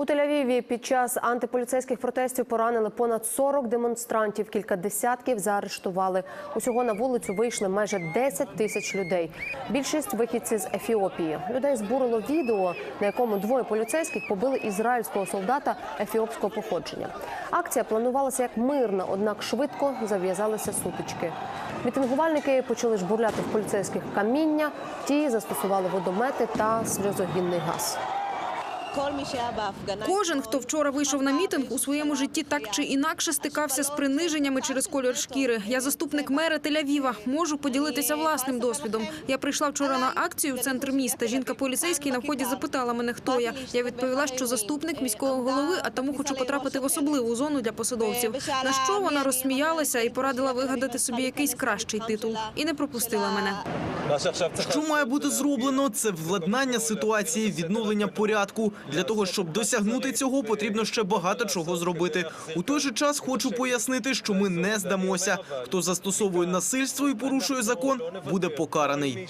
У Тель-Авіві під час антиполіцейських протестів поранили понад 40 демонстрантів. Кілька десятків заарештували. Усього на вулицю вийшли майже 10 тисяч людей. Більшість вихідці з Ефіопії. Людей збурило відео, на якому двоє поліцейських побили ізраїльського солдата ефіопського походження. Акція планувалася як мирна, однак швидко зав'язалися сутички. Мітингувальники почали жбурляти в поліцейських каміння. Ті застосували водомети та сльозогінний газ. Кожен, хто вчора вийшов на мітинг, у своєму житті так чи інакше стикався з приниженнями через колір шкіри. Я заступник мера Тель-Авіва. Можу поділитися власним досвідом. Я прийшла вчора на акцію в центр міста. Жінка поліцейський на вході запитала мене, хто я. Я відповіла, що заступник міського голови, а тому хочу потрапити в особливу зону для посадовців. На що вона розсміялася і порадила вигадати собі якийсь кращий титул. І не пропустила мене. Що має бути зроблено? Це владнання ситуації, відновлення порядку. Для того щоб досягнути цього, потрібно ще багато чого зробити. У той же час хочу пояснити, що ми не здамося. Хто застосовує насильство і порушує закон, буде покараний.